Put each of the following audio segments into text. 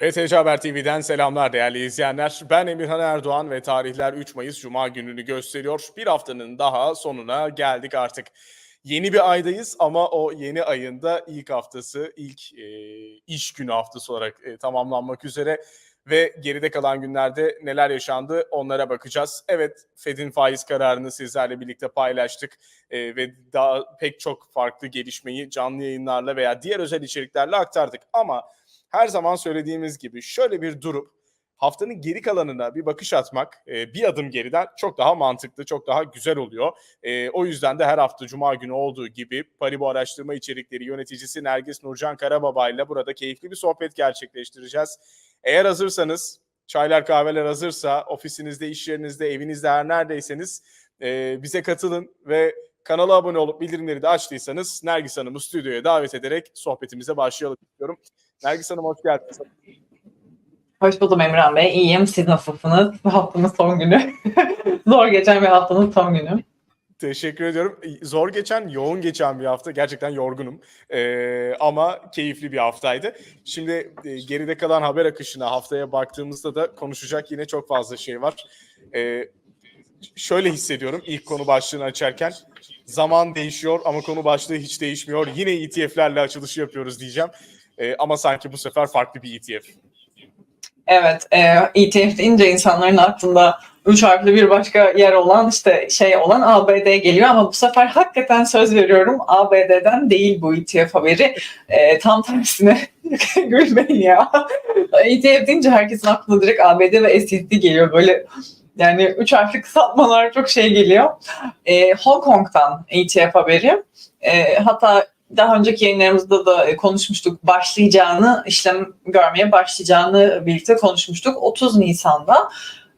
ETC Haber TV'den selamlar değerli izleyenler. Ben Emirhan Erdoğan ve tarihler 3 Mayıs Cuma gününü gösteriyor. Bir haftanın daha sonuna geldik artık. Yeni bir aydayız ama o yeni ayında ilk haftası, ilk e, iş günü haftası olarak e, tamamlanmak üzere ve geride kalan günlerde neler yaşandı onlara bakacağız. Evet Fed'in faiz kararını sizlerle birlikte paylaştık e, ve daha pek çok farklı gelişmeyi canlı yayınlarla veya diğer özel içeriklerle aktardık ama her zaman söylediğimiz gibi şöyle bir durup haftanın geri kalanına bir bakış atmak e, bir adım geriden çok daha mantıklı, çok daha güzel oluyor. E, o yüzden de her hafta Cuma günü olduğu gibi Paribu Araştırma İçerikleri yöneticisi Nergis Nurcan Karababa ile burada keyifli bir sohbet gerçekleştireceğiz. Eğer hazırsanız, çaylar kahveler hazırsa, ofisinizde, iş yerinizde, evinizde her neredeyseniz e, bize katılın ve kanala abone olup bildirimleri de açtıysanız Nergis Hanım'ı stüdyoya davet ederek sohbetimize başlayalım istiyorum. Nergis Hanım hoş geldiniz. Hoş buldum Emran Bey. İyiyim. Siz nasılsınız? Bu haftanın son günü. Zor geçen bir haftanın son günü. Teşekkür ediyorum. Zor geçen, yoğun geçen bir hafta. Gerçekten yorgunum. Ee, ama keyifli bir haftaydı. Şimdi e, geride kalan haber akışına haftaya baktığımızda da konuşacak yine çok fazla şey var. Ee, şöyle hissediyorum ilk konu başlığını açarken. Zaman değişiyor ama konu başlığı hiç değişmiyor. Yine ETF'lerle açılışı yapıyoruz diyeceğim. Ee, ama sanki bu sefer farklı bir ETF. Evet, e, ETF deyince insanların aklında üç harfli bir başka yer olan işte şey olan ABD geliyor ama bu sefer hakikaten söz veriyorum ABD'den değil bu ETF haberi. E, tam tersine gülmeyin ya. ETF deyince herkesin aklına direkt ABD ve SEC geliyor böyle yani üç harfli kısaltmalar çok şey geliyor. E, Hong Kong'dan ETF haberi. E, hatta daha önceki yayınlarımızda da konuşmuştuk başlayacağını, işlem görmeye başlayacağını birlikte konuşmuştuk 30 Nisan'da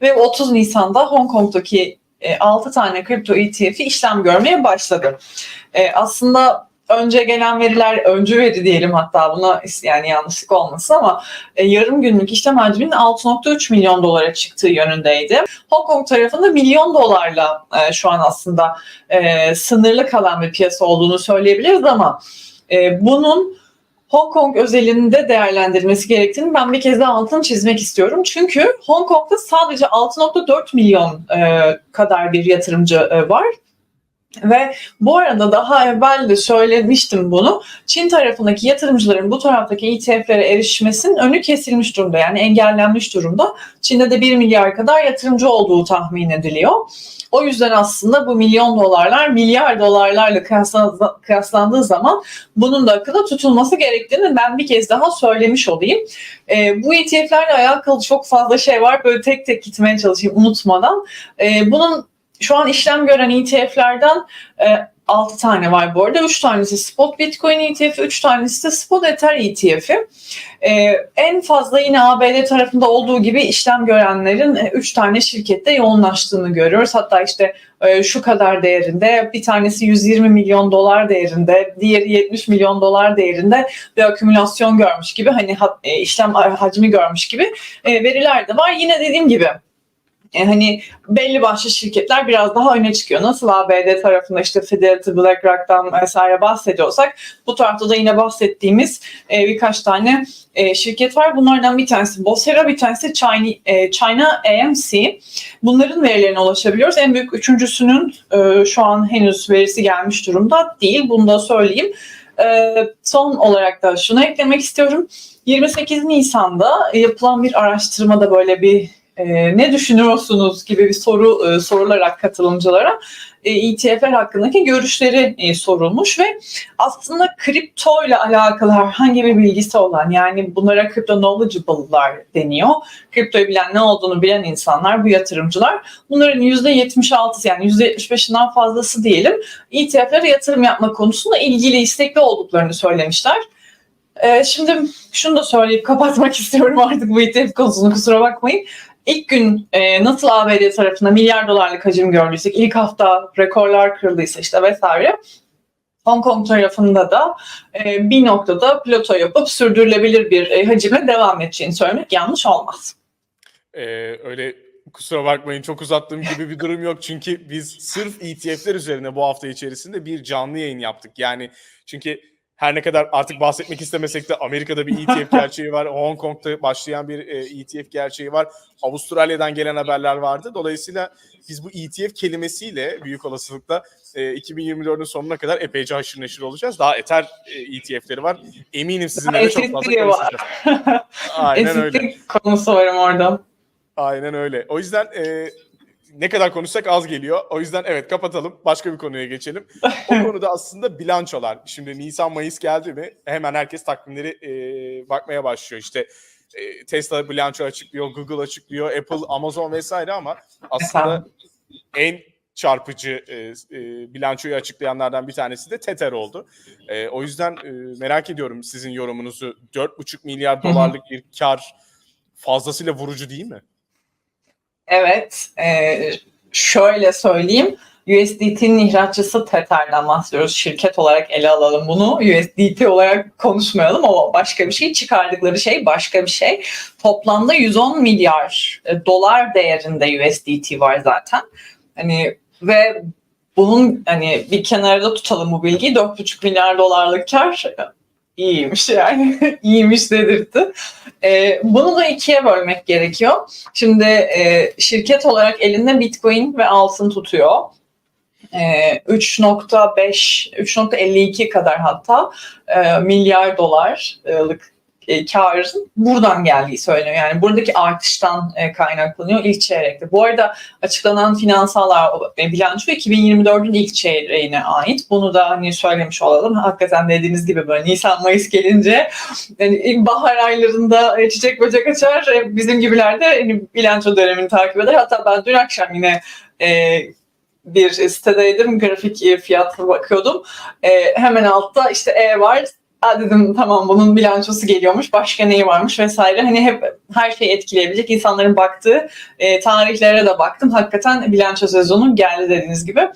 ve 30 Nisan'da Hong Kong'daki 6 tane kripto ETF'i işlem görmeye başladı. E, aslında önce gelen veriler öncü veri diyelim hatta buna yani yanlışlık olmasın ama e, yarım günlük işlem hacminin 6.3 milyon dolara çıktığı yönündeydi. Hong Kong tarafında milyon dolarla e, şu an aslında e, sınırlı kalan bir piyasa olduğunu söyleyebiliriz ama e, bunun Hong Kong özelinde değerlendirilmesi gerektiğini ben bir kez daha altını çizmek istiyorum. Çünkü Hong Kong'da sadece 6.4 milyon e, kadar bir yatırımcı e, var. Ve bu arada daha evvel de söylemiştim bunu. Çin tarafındaki yatırımcıların bu taraftaki ETF'lere erişmesinin önü kesilmiş durumda. Yani engellenmiş durumda. Çin'de de 1 milyar kadar yatırımcı olduğu tahmin ediliyor. O yüzden aslında bu milyon dolarlar milyar dolarlarla kıyaslandığı zaman bunun da akılda tutulması gerektiğini ben bir kez daha söylemiş olayım. E, bu ETF'lerle alakalı çok fazla şey var. Böyle tek tek gitmeye çalışayım unutmadan. E, bunun şu an işlem gören ETF'lerden e, 6 tane var bu arada. 3 tanesi spot Bitcoin ETF'i, 3 tanesi de spot Ether ETF'i. Ee, en fazla yine ABD tarafında olduğu gibi işlem görenlerin 3 tane şirkette yoğunlaştığını görüyoruz. Hatta işte e, şu kadar değerinde, bir tanesi 120 milyon dolar değerinde, diğeri 70 milyon dolar değerinde bir akümülasyon görmüş gibi, hani e, işlem hacmi görmüş gibi e, veriler de var. Yine dediğim gibi e, hani belli başlı şirketler biraz daha öne çıkıyor. Nasıl ABD tarafında işte Fidelity, BlackRock'tan vesaire bahsediyorsak bu tarafta da yine bahsettiğimiz e, birkaç tane e, şirket var. Bunlardan bir tanesi Bosera, bir tanesi China, e, China AMC. Bunların verilerine ulaşabiliyoruz. En büyük üçüncüsünün e, şu an henüz verisi gelmiş durumda değil. Bunu da söyleyeyim. E, son olarak da şunu eklemek istiyorum. 28 Nisan'da yapılan bir araştırmada böyle bir e, ne düşünüyorsunuz gibi bir soru e, sorularak katılımcılara e, ETF'ler hakkındaki görüşleri e, sorulmuş ve aslında kripto ile alakalı herhangi bir bilgisi olan yani bunlara kripto knowledgeable'lar deniyor. Kriptoyu bilen ne olduğunu bilen insanlar bu yatırımcılar bunların %76'sı yani %75'inden fazlası diyelim ETF'lere yatırım yapma konusunda ilgili istekli olduklarını söylemişler. Ee, şimdi şunu da söyleyip kapatmak istiyorum artık bu ETF konusunu kusura bakmayın ilk gün e, nasıl ABD tarafında milyar dolarlık hacim gördüysek, ilk hafta rekorlar kırıldıysa işte vesaire. Hong Kong tarafında da e, bir noktada plato yapıp sürdürülebilir bir e, hacime devam edeceğini söylemek yanlış olmaz. Ee, öyle kusura bakmayın çok uzattığım gibi bir durum yok. Çünkü biz sırf ETF'ler üzerine bu hafta içerisinde bir canlı yayın yaptık. Yani çünkü her ne kadar artık bahsetmek istemesek de Amerika'da bir ETF gerçeği var. Hong Kong'da başlayan bir e, ETF gerçeği var. Avustralya'dan gelen haberler vardı. Dolayısıyla biz bu ETF kelimesiyle büyük olasılıkla e, 2024'ün sonuna kadar epeyce haşır neşir olacağız. Daha Ether e, ETF'leri var. Eminim sizinle de çok fazla konuşacağız. Aynen öyle. Konusu var orada. Aynen öyle. O yüzden e, ne kadar konuşsak az geliyor. O yüzden evet kapatalım. Başka bir konuya geçelim. O konuda aslında bilançolar. Şimdi Nisan Mayıs geldi mi hemen herkes takvimleri e, bakmaya başlıyor. İşte e, Tesla bilanço açıklıyor, Google açıklıyor, Apple, Amazon vesaire ama aslında en çarpıcı e, e, bilançoyu açıklayanlardan bir tanesi de Tether oldu. E, o yüzden e, merak ediyorum sizin yorumunuzu. 4,5 milyar dolarlık bir kar fazlasıyla vurucu değil mi? Evet, e, şöyle söyleyeyim. USDT'nin ihracatçısı Tether'den bahsediyoruz. Şirket olarak ele alalım bunu. USDT olarak konuşmayalım. O başka bir şey. Çıkardıkları şey başka bir şey. Toplamda 110 milyar e, dolar değerinde USDT var zaten. Hani ve bunun hani bir kenarda tutalım bu bilgiyi. 4,5 milyar dolarlık kar iyiymiş yani. iyiymiş dedirtti. E, bunu da ikiye bölmek gerekiyor. Şimdi e, şirket olarak elinde Bitcoin ve altın tutuyor. E, 3.5, 3.52 kadar hatta e, milyar dolarlık e, karın buradan geldiği söyleniyor. Yani buradaki artıştan e, kaynaklanıyor ilk çeyrekte. Bu arada açıklanan finansallar e, bilanço 2024'ün ilk çeyreğine ait. Bunu da hani söylemiş olalım. Hakikaten dediğiniz gibi böyle Nisan Mayıs gelince yani bahar aylarında e, çiçek böcek açar. E, Bizim gibiler de hani bilanço dönemini takip eder. Hatta ben dün akşam yine e, bir sitedeydim. Grafik e, fiyatına bakıyordum. E, hemen altta işte E var. Dedim tamam bunun bilançosu geliyormuş. Başka neyi varmış vesaire. Hani hep her şeyi etkileyebilecek insanların baktığı e, tarihlere de baktım. Hakikaten bilanço sezonu geldi dediğiniz gibi.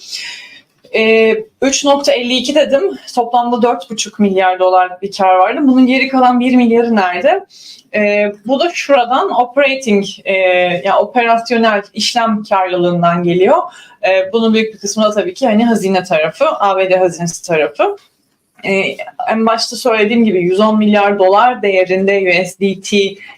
E, 3.52 dedim. Toplamda 4.5 milyar dolar bir kar vardı. Bunun geri kalan 1 milyarı nerede? E, bu da şuradan operating, e, yani operasyonel işlem karlılığından geliyor. E, bunun büyük bir kısmı da tabii ki hani hazine tarafı, ABD hazinesi tarafı. E, en başta söylediğim gibi 110 milyar dolar değerinde USDT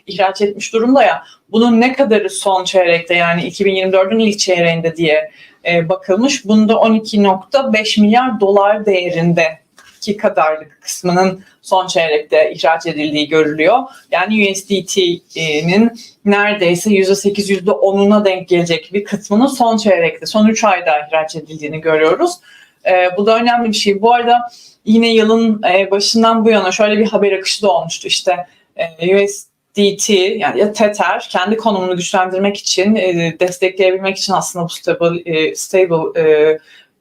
ihraç etmiş durumda ya. Bunun ne kadarı son çeyrekte yani 2024'ün ilk çeyreğinde diye e, bakılmış. Bunda 12.5 milyar dolar değerinde ki kadarlık kısmının son çeyrekte ihraç edildiği görülüyor. Yani USDT'nin neredeyse %8, %10'una denk gelecek bir kısmının son çeyrekte, son 3 ayda ihraç edildiğini görüyoruz. E, bu da önemli bir şey. Bu arada yine yılın e, başından bu yana şöyle bir haber akışı da olmuştu. İşte e, USDT yani ya Tether kendi konumunu güçlendirmek için, e, destekleyebilmek için aslında bu stable, stable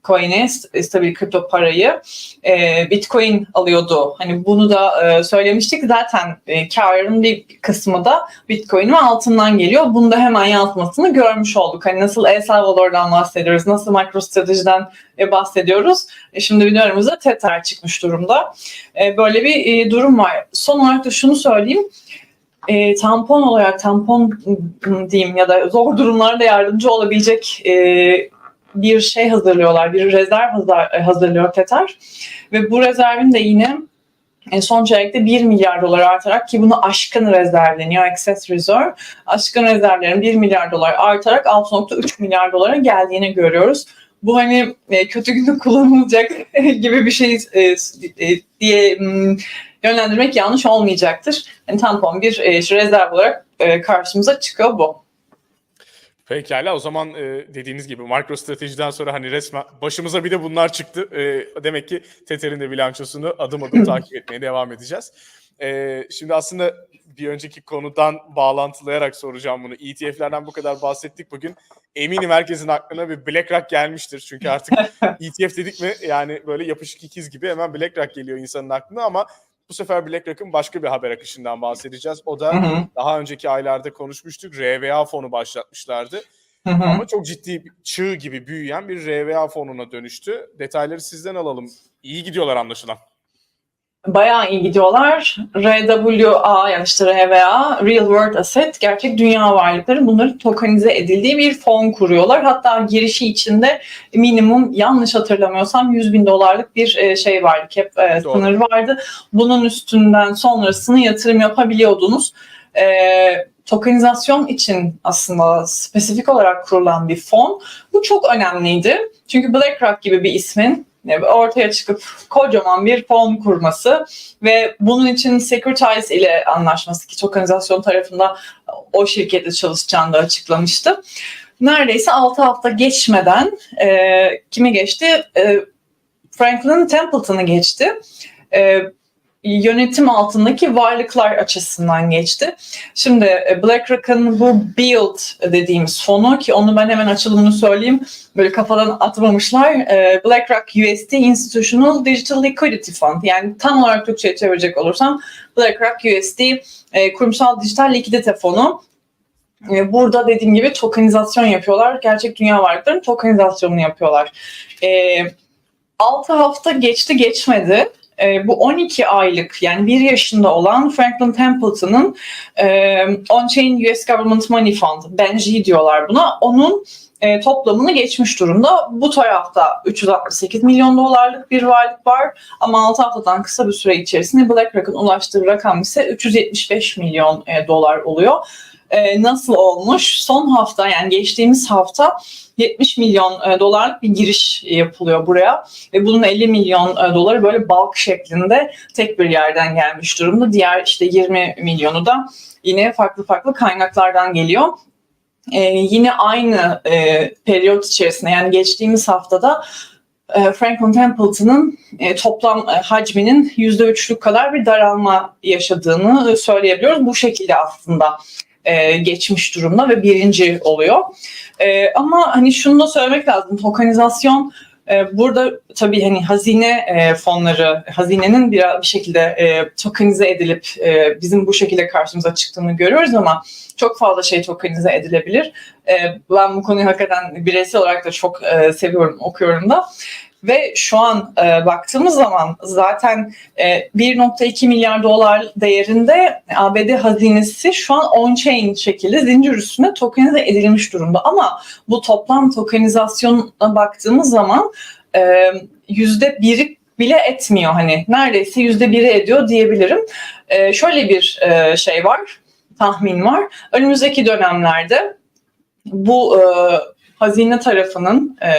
coin'i, stabil kripto parayı e, Bitcoin alıyordu. Hani bunu da e, söylemiştik. Zaten e, karın bir kısmı da Bitcoin ve altından geliyor. Bunu da hemen yansımasını görmüş olduk. Hani nasıl El Salvador'dan bahsediyoruz, nasıl MicroStrategy'den e, bahsediyoruz. E, şimdi bir de önümüze Tether çıkmış durumda. E, böyle bir e, durum var. Son olarak da şunu söyleyeyim. E, tampon olarak tampon m, diyeyim ya da zor durumlarda yardımcı olabilecek e, bir şey hazırlıyorlar, bir rezerv hazır, hazırlıyor Tether. Ve bu rezervin de yine e, son çeyrekte 1 milyar dolar artarak ki bunu aşkın rezerv deniyor, excess reserve. Aşkın rezervlerin 1 milyar dolar artarak 6.3 milyar dolara geldiğini görüyoruz. Bu hani e, kötü günde kullanılacak gibi bir şey e, e, diye m, yönlendirmek yanlış olmayacaktır. Yani tampon bir e, rezerv olarak e, karşımıza çıkıyor bu. Pekala o zaman e, dediğiniz gibi MicroStrategy'den sonra hani resmen başımıza bir de bunlar çıktı. E, demek ki Tether'in de bilançosunu adım adım takip etmeye devam edeceğiz. E, şimdi aslında bir önceki konudan bağlantılayarak soracağım bunu. ETF'lerden bu kadar bahsettik bugün. Eminim herkesin aklına bir BlackRock gelmiştir. Çünkü artık ETF dedik mi yani böyle yapışık ikiz gibi hemen BlackRock geliyor insanın aklına ama bu sefer BlackRock'ın başka bir haber akışından bahsedeceğiz. O da Hı hı, daha önceki aylarda konuşmuştuk. RVA fonu başlatmışlardı. hı hı. Ama çok ciddi çığ gibi büyüyen bir RVA fonuna dönüştü. Detayları sizden alalım. İyi gidiyorlar anlaşılan. Bayağı iyi gidiyorlar. RWA yani işte RWA, Real World Asset, gerçek dünya varlıkları bunları tokenize edildiği bir fon kuruyorlar. Hatta girişi içinde minimum yanlış hatırlamıyorsam 100 bin dolarlık bir e, şey vardı, Doğru. sınırı vardı. Bunun üstünden sonrasını yatırım yapabiliyordunuz. E, tokenizasyon için aslında spesifik olarak kurulan bir fon. Bu çok önemliydi. Çünkü BlackRock gibi bir ismin ortaya çıkıp kocaman bir fon kurması ve bunun için Securitize ile anlaşması ki tokenizasyon tarafında o şirketle çalışacağını da açıklamıştı. Neredeyse 6 hafta geçmeden e, kimi geçti? E, Franklin Templeton'ı geçti. E, yönetim altındaki varlıklar açısından geçti. Şimdi e, BlackRock'ın bu Build dediğimiz fonu ki onu ben hemen açılımını söyleyeyim. Böyle kafadan atmamışlar. E, BlackRock USD Institutional Digital Liquidity Fund. Yani tam olarak Türkçe'ye çevirecek olursam BlackRock USD e, kurumsal dijital likidite fonu. E, Burada dediğim gibi tokenizasyon yapıyorlar. Gerçek dünya varlıklarının tokenizasyonunu yapıyorlar. E, 6 hafta geçti geçmedi. E, bu 12 aylık yani 1 yaşında olan Franklin Templeton'ın e, On-Chain US Government Money Fund, BNG diyorlar buna. Onun e, toplamını geçmiş durumda. Bu tarafta 368 milyon dolarlık bir varlık var ama 6 haftadan kısa bir süre içerisinde BlackRock'ın ulaştığı rakam ise 375 milyon e, dolar oluyor. E, nasıl olmuş? Son hafta yani geçtiğimiz hafta 70 milyon e, dolarlık bir giriş yapılıyor buraya ve bunun 50 milyon e, doları böyle bulk şeklinde tek bir yerden gelmiş durumda. Diğer işte 20 milyonu da yine farklı farklı kaynaklardan geliyor. Ee, yine aynı e, periyot içerisinde yani geçtiğimiz haftada e, Franklin Templeton'ın e, toplam e, hacminin %3'lük kadar bir daralma yaşadığını söyleyebiliyoruz. Bu şekilde aslında e, geçmiş durumda ve birinci oluyor. E, ama hani şunu da söylemek lazım. Tokenizasyon e, burada tabii hani hazine fonları, hazinenin bir, bir şekilde tokenize edilip bizim bu şekilde karşımıza çıktığını görüyoruz ama çok fazla şey tokenize edilebilir. Ben bu konuyu hakikaten bireysel olarak da çok seviyorum, okuyorum da. Ve şu an e, baktığımız zaman zaten e, 1.2 milyar dolar değerinde ABD hazinesi şu an on-chain şekilde zincir üstüne tokenize edilmiş durumda. Ama bu toplam tokenizasyona baktığımız zaman e, yüzde biri bile etmiyor hani neredeyse yüzde biri ediyor diyebilirim. E, şöyle bir e, şey var, tahmin var. Önümüzdeki dönemlerde bu e, hazine tarafının e,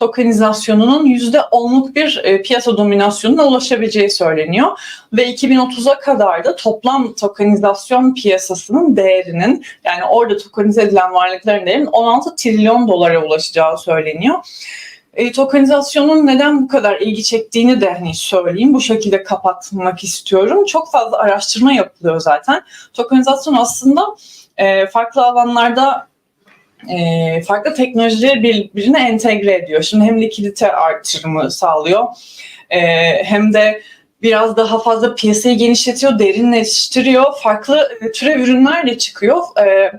tokenizasyonunun %10'luk bir e, piyasa dominasyonuna ulaşabileceği söyleniyor. Ve 2030'a kadar da toplam tokenizasyon piyasasının değerinin yani orada tokenize edilen varlıkların değerinin 16 trilyon dolara ulaşacağı söyleniyor. E, tokenizasyonun neden bu kadar ilgi çektiğini de hani söyleyeyim. Bu şekilde kapatmak istiyorum. Çok fazla araştırma yapılıyor zaten. Tokenizasyon aslında e, farklı alanlarda e, farklı teknolojileri birbirine entegre ediyor. Şimdi hem likidite artırımı sağlıyor e, hem de biraz daha fazla piyasayı genişletiyor, derinleştiriyor. Farklı e, türev ürünler de çıkıyor. E,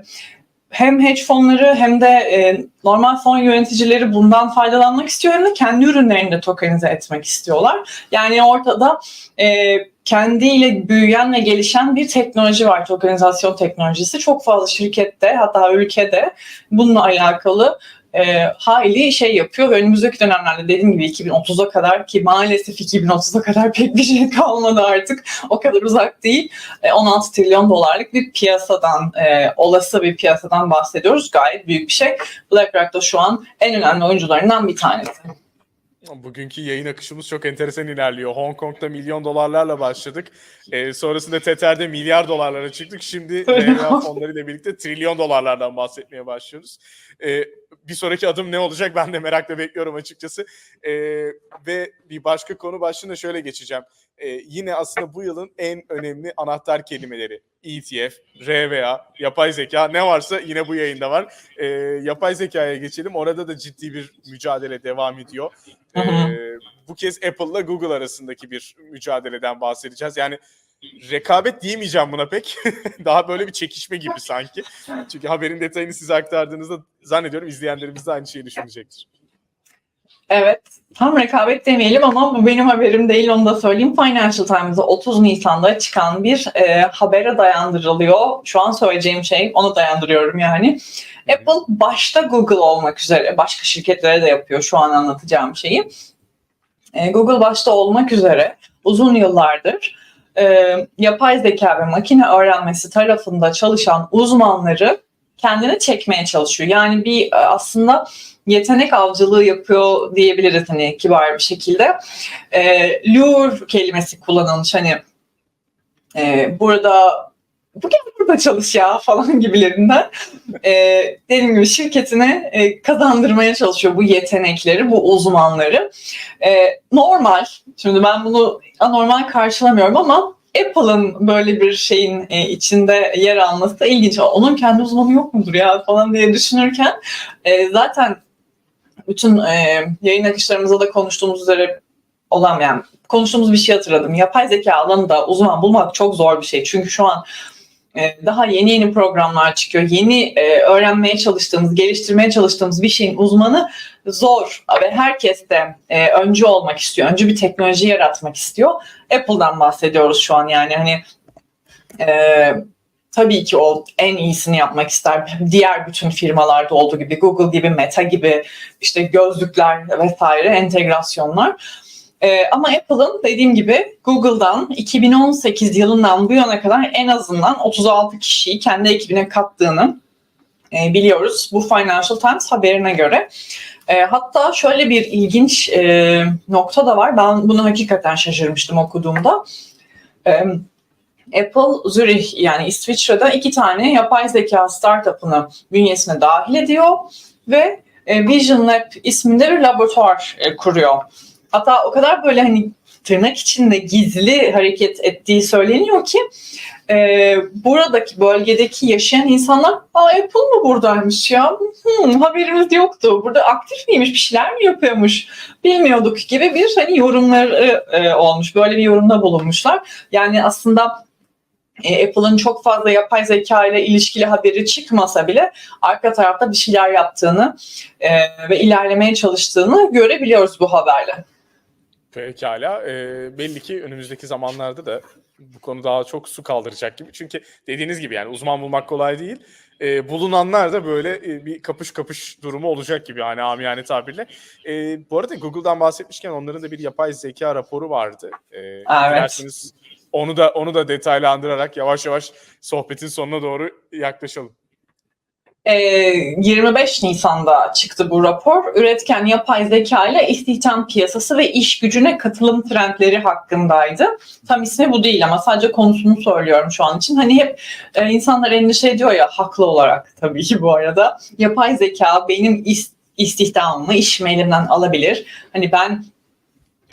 hem hedge fonları hem de e, normal fon yöneticileri bundan faydalanmak istiyor hem de kendi ürünlerini de tokenize etmek istiyorlar. Yani ortada e, kendiyle büyüyen ve gelişen bir teknoloji var, tokenizasyon teknolojisi. Çok fazla şirkette hatta ülkede bununla alakalı e, hayli şey yapıyor ve önümüzdeki dönemlerde dediğim gibi 2030'a kadar ki maalesef 2030'a kadar pek bir şey kalmadı artık o kadar uzak değil. E, 16 trilyon dolarlık bir piyasadan, e, olası bir piyasadan bahsediyoruz. Gayet büyük bir şey. BlackRock da şu an en önemli oyuncularından bir tanesi. Bugünkü yayın akışımız çok enteresan ilerliyor. Hong Kong'da milyon dolarlarla başladık. Ee, sonrasında Tether'de milyar dolarlara çıktık. Şimdi RBA fonlarıyla birlikte trilyon dolarlardan bahsetmeye başlıyoruz. Ee, bir sonraki adım ne olacak ben de merakla bekliyorum açıkçası. Ee, ve bir başka konu başlığına şöyle geçeceğim. Ee, yine aslında bu yılın en önemli anahtar kelimeleri. ETF, RVA, yapay zeka ne varsa yine bu yayında var. Ee, yapay zekaya geçelim. Orada da ciddi bir mücadele devam ediyor. Ee, bu kez Apple'la Google arasındaki bir mücadeleden bahsedeceğiz. Yani rekabet diyemeyeceğim buna pek. Daha böyle bir çekişme gibi sanki. Çünkü haberin detayını size aktardığınızda zannediyorum izleyenlerimiz de aynı şeyi düşünecektir. Evet. Tam rekabet demeyelim ama bu benim haberim değil onu da söyleyeyim. Financial Times'da 30 Nisan'da çıkan bir e, habere dayandırılıyor. Şu an söyleyeceğim şey onu dayandırıyorum yani. Apple başta Google olmak üzere başka şirketlere de yapıyor şu an anlatacağım şeyi. E, Google başta olmak üzere uzun yıllardır e, yapay zeka ve makine öğrenmesi tarafında çalışan uzmanları kendine çekmeye çalışıyor. Yani bir e, aslında yetenek avcılığı yapıyor diyebiliriz hani kibar bir şekilde. E, lure kelimesi kullanılmış hani e, burada bu gel burada çalış ya falan gibilerinden e, dediğim gibi şirketine e, kazandırmaya çalışıyor bu yetenekleri, bu uzmanları. E, normal, şimdi ben bunu anormal karşılamıyorum ama Apple'ın böyle bir şeyin e, içinde yer alması da ilginç. Onun kendi uzmanı yok mudur ya falan diye düşünürken e, zaten bütün e, yayın akışlarımızda da konuştuğumuz üzere olan yani konuştuğumuz bir şey hatırladım. Yapay zeka alanında uzman bulmak çok zor bir şey. Çünkü şu an daha yeni yeni programlar çıkıyor. Yeni e, öğrenmeye çalıştığımız, geliştirmeye çalıştığımız bir şeyin uzmanı zor ve herkes de e, öncü olmak istiyor. Öncü bir teknoloji yaratmak istiyor. Apple'dan bahsediyoruz şu an yani hani e, tabii ki o en iyisini yapmak ister. Diğer bütün firmalarda olduğu gibi Google gibi, Meta gibi işte gözlükler vesaire entegrasyonlar. Ee, ama Apple'ın dediğim gibi Google'dan 2018 yılından bu yana kadar en azından 36 kişiyi kendi ekibine kattığını e, biliyoruz. Bu Financial Times haberine göre. E, hatta şöyle bir ilginç e, nokta da var. Ben bunu hakikaten şaşırmıştım okuduğumda. E, Apple Zürich yani İsviçre'de iki tane yapay zeka startup'ını bünyesine dahil ediyor ve e, Vision Lab isminde bir laboratuvar e, kuruyor. Hatta o kadar böyle hani tırnak içinde gizli hareket ettiği söyleniyor ki e, buradaki bölgedeki yaşayan insanlar Aa, Apple mı buradaymış ya? Hmm, haberimiz yoktu. Burada aktif miymiş? Bir şeyler mi yapıyormuş? Bilmiyorduk gibi bir hani yorumları e, olmuş. Böyle bir yorumda bulunmuşlar. Yani aslında e, Apple'ın çok fazla yapay zeka ile ilişkili haberi çıkmasa bile arka tarafta bir şeyler yaptığını e, ve ilerlemeye çalıştığını görebiliyoruz bu haberle. Pekala. E, belli ki önümüzdeki zamanlarda da bu konu daha çok su kaldıracak gibi. Çünkü dediğiniz gibi yani uzman bulmak kolay değil. E, bulunanlar da böyle e, bir kapış kapış durumu olacak gibi yani amiyane tabirle. E, bu arada Google'dan bahsetmişken onların da bir yapay zeka raporu vardı. E, Evet. onu da onu da detaylandırarak yavaş yavaş sohbetin sonuna doğru yaklaşalım. E, 25 Nisan'da çıktı bu rapor. Üretken yapay zeka ile istihdam piyasası ve iş gücüne katılım trendleri hakkındaydı. Tam ismi bu değil ama sadece konusunu söylüyorum şu an için. Hani hep e, insanlar endişe ediyor ya haklı olarak tabii ki bu arada. Yapay zeka benim is- istihdamımı işimi elimden alabilir. Hani ben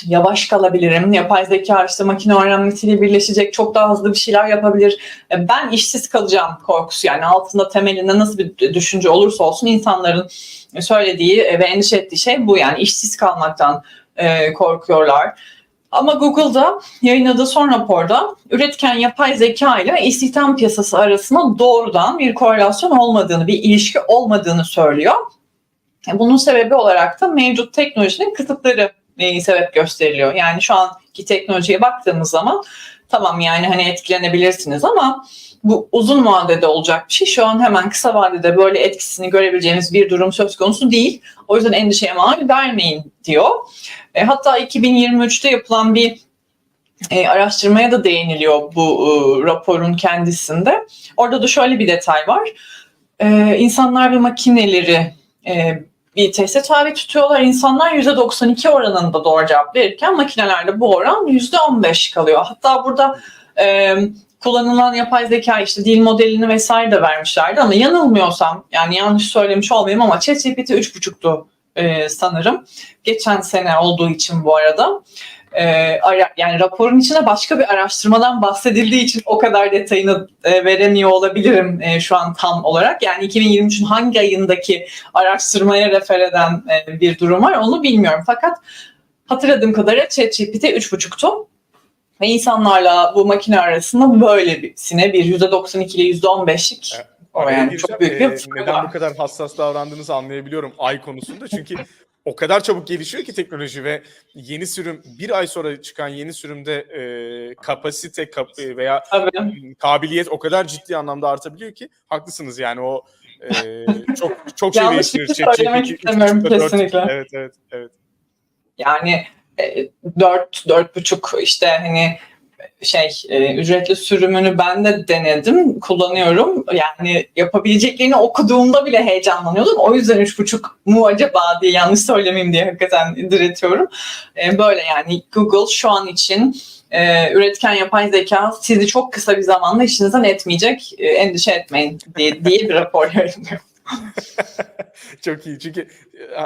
yavaş kalabilirim. Yapay zeka işte makine öğrenmesiyle birleşecek çok daha hızlı bir şeyler yapabilir. E, Ben işsiz kalacağım korkusu yani altında temelinde nasıl bir düşünce olursa olsun insanların söylediği ve endişe ettiği şey bu yani işsiz kalmaktan e, korkuyorlar. Ama Google'da yayınladığı son raporda üretken yapay zeka ile istihdam piyasası arasında doğrudan bir korelasyon olmadığını, bir ilişki olmadığını söylüyor. E, Bunun sebebi olarak da mevcut teknolojinin kısıtları e, sebep gösteriliyor. Yani şu anki teknolojiye baktığımız zaman tamam yani hani etkilenebilirsiniz ama bu uzun vadede olacak bir şey. Şu an hemen kısa vadede böyle etkisini görebileceğimiz bir durum söz konusu değil. O yüzden endişeye mal vermeyin diyor. E, hatta 2023'te yapılan bir e, araştırmaya da değiniliyor bu e, raporun kendisinde. Orada da şöyle bir detay var. E, insanlar ve makineleri e, bir teste tabi tutuyorlar. İnsanlar %92 oranında doğru cevap verirken makinelerde bu oran %15 kalıyor. Hatta burada e, kullanılan yapay zeka işte dil modelini vesaire de vermişlerdi ama yanılmıyorsam yani yanlış söylemiş olmayayım ama ChatGPT 3.5'tu e, sanırım. Geçen sene olduğu için bu arada. E, ara- yani raporun içine başka bir araştırmadan bahsedildiği için o kadar detayını e, veremiyor olabilirim e, şu an tam olarak. Yani 2023'ün hangi ayındaki araştırmaya refer eden e, bir durum var onu bilmiyorum. Fakat hatırladığım kadarıyla ChatGPT 3.5'tu. Ve insanlarla bu makine arasında böylesine bir %92 ile %15'lik o Araya yani gireceğim. çok büyük bir Ee, neden var. bu kadar hassas davrandığınızı anlayabiliyorum ay konusunda. Çünkü o kadar çabuk gelişiyor ki teknoloji ve yeni sürüm bir ay sonra çıkan yeni sürümde e, kapasite kap, e, veya Tabii. kabiliyet o kadar ciddi anlamda artabiliyor ki haklısınız yani o e, çok çok şey Yanlış bir değiştirir. şey söylemek üç istemiyorum kesinlikle. Evet evet evet. Yani e, dört, dört buçuk işte hani şey e, ücretli sürümünü ben de denedim, kullanıyorum. Yani yapabileceklerini okuduğumda bile heyecanlanıyordum. O yüzden üç buçuk mu acaba diye yanlış söylemeyeyim diye hakikaten diretiyorum. E, böyle yani Google şu an için e, üretken yapay zeka sizi çok kısa bir zamanda işinizden etmeyecek. E, endişe etmeyin diye, diye bir rapor yayınlıyor. çok iyi çünkü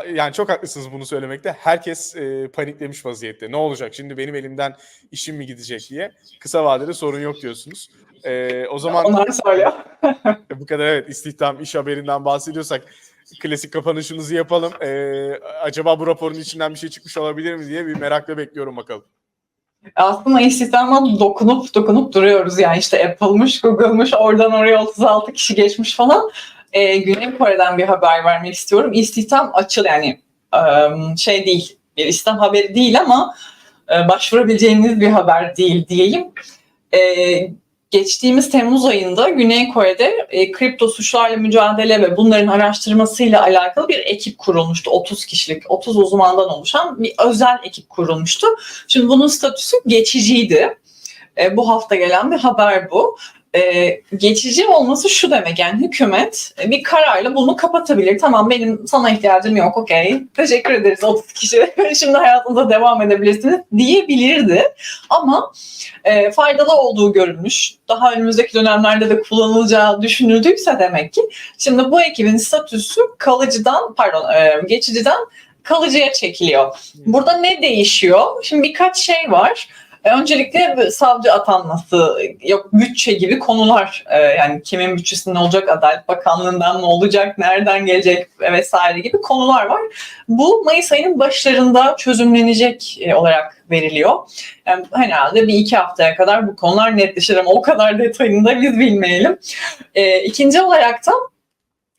e, yani çok haklısınız bunu söylemekte. Herkes e, paniklemiş vaziyette. Ne olacak şimdi benim elimden işim mi gidecek diye. Kısa vadede sorun yok diyorsunuz. E, o zaman Onlar söylüyor. bu kadar evet istihdam iş haberinden bahsediyorsak klasik kapanışımızı yapalım. E, acaba bu raporun içinden bir şey çıkmış olabilir mi diye bir merakla bekliyorum bakalım. aslında istihdama dokunup dokunup duruyoruz. Yani işte Apple'mış, Google'mış, oradan oraya 36 kişi geçmiş falan. Ee, Güney Kore'den bir haber vermek istiyorum. İstihdam açıl yani ım, şey değil, bir istihdam haberi değil ama e, başvurabileceğiniz bir haber değil diyeyim. Ee, geçtiğimiz Temmuz ayında Güney Kore'de e, kripto suçlarla mücadele ve bunların araştırmasıyla alakalı bir ekip kurulmuştu. 30 kişilik, 30 uzmandan oluşan bir özel ekip kurulmuştu. Şimdi bunun statüsü geçiciydi. E, bu hafta gelen bir haber bu. E, geçici olması şu demek yani hükümet bir kararla bunu kapatabilir. Tamam benim sana ihtiyacım yok okey teşekkür ederiz 30 kişi şimdi hayatınıza devam edebilirsiniz diyebilirdi. Ama e, faydalı olduğu görülmüş. Daha önümüzdeki dönemlerde de kullanılacağı düşünüldüyse demek ki şimdi bu ekibin statüsü kalıcıdan pardon e, geçiciden kalıcıya çekiliyor. Burada ne değişiyor? Şimdi birkaç şey var. E, Öncelikle savcı atanması, yok bütçe gibi konular e, yani kimin bütçesi ne olacak, Adalet Bakanlığı'ndan mı olacak, nereden gelecek vesaire gibi konular var. Bu Mayıs ayının başlarında çözümlenecek e, olarak veriliyor. Yani herhalde bir iki haftaya kadar bu konular netleşir ama o kadar detayını da biz bilmeyelim. E, ikinci olarak da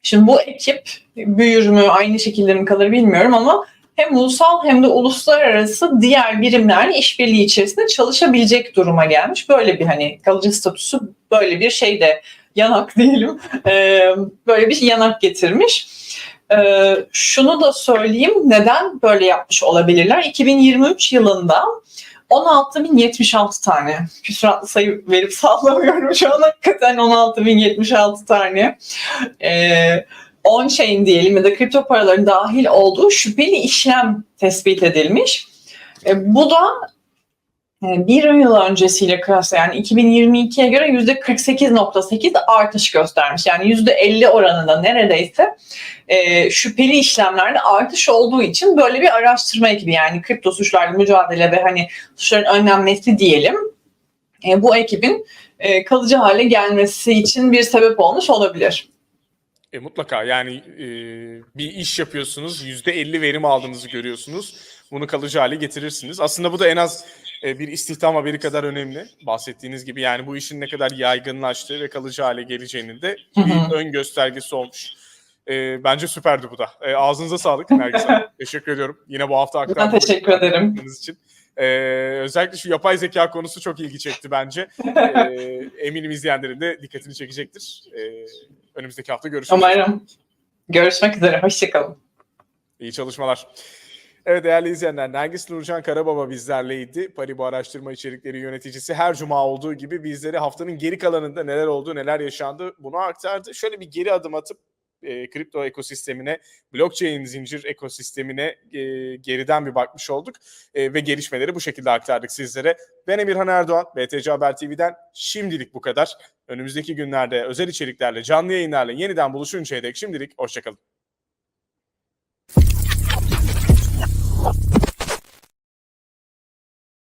şimdi bu ekip büyür mü, aynı şekilde mi kalır bilmiyorum ama hem ulusal hem de uluslararası diğer birimlerle işbirliği içerisinde çalışabilecek duruma gelmiş. Böyle bir hani kalıcı statüsü böyle bir şey de yanak diyelim böyle bir yanak getirmiş. Şunu da söyleyeyim neden böyle yapmış olabilirler? 2023 yılında 16.076 tane küsuratlı sayı verip sallamıyorum şu an hakikaten 16.076 tane. Ee, on-chain diyelim ya da kripto paraların dahil olduğu şüpheli işlem tespit edilmiş. E, bu da e, bir yıl öncesiyle kıyasla yani 2022'ye göre %48.8 artış göstermiş. Yani %50 oranında neredeyse e, şüpheli işlemlerde artış olduğu için böyle bir araştırma ekibi yani kripto suçlarla mücadele ve hani suçların önlenmesi diyelim e, bu ekibin e, kalıcı hale gelmesi için bir sebep olmuş olabilir. E, mutlaka yani e, bir iş yapıyorsunuz, %50 verim aldığınızı görüyorsunuz. Bunu kalıcı hale getirirsiniz. Aslında bu da en az e, bir istihdam haberi kadar önemli. Bahsettiğiniz gibi yani bu işin ne kadar yaygınlaştığı ve kalıcı hale geleceğinin de bir ön göstergesi olmuş. E, bence süperdi bu da. E, ağzınıza sağlık Nergis Hanım. Teşekkür ediyorum. Yine bu hafta Ben aktardığınız teşekkür ederim. için. E, özellikle şu yapay zeka konusu çok ilgi çekti bence. E, eminim izleyenlerin de dikkatini çekecektir. E, önümüzdeki hafta görüşürüz. Umarım. Görüşmek üzere. Hoşçakalın. İyi çalışmalar. Evet değerli izleyenler, Nergis Nurcan Karababa bizlerleydi. Paribu Araştırma İçerikleri Yöneticisi her cuma olduğu gibi bizlere haftanın geri kalanında neler oldu, neler yaşandı bunu aktardı. Şöyle bir geri adım atıp e, kripto ekosistemine, blockchain zincir ekosistemine e, geriden bir bakmış olduk. E, ve gelişmeleri bu şekilde aktardık sizlere. Ben Emirhan Erdoğan, BTC Haber TV'den şimdilik bu kadar. Önümüzdeki günlerde özel içeriklerle, canlı yayınlarla yeniden buluşuncaya dek şimdilik hoşçakalın.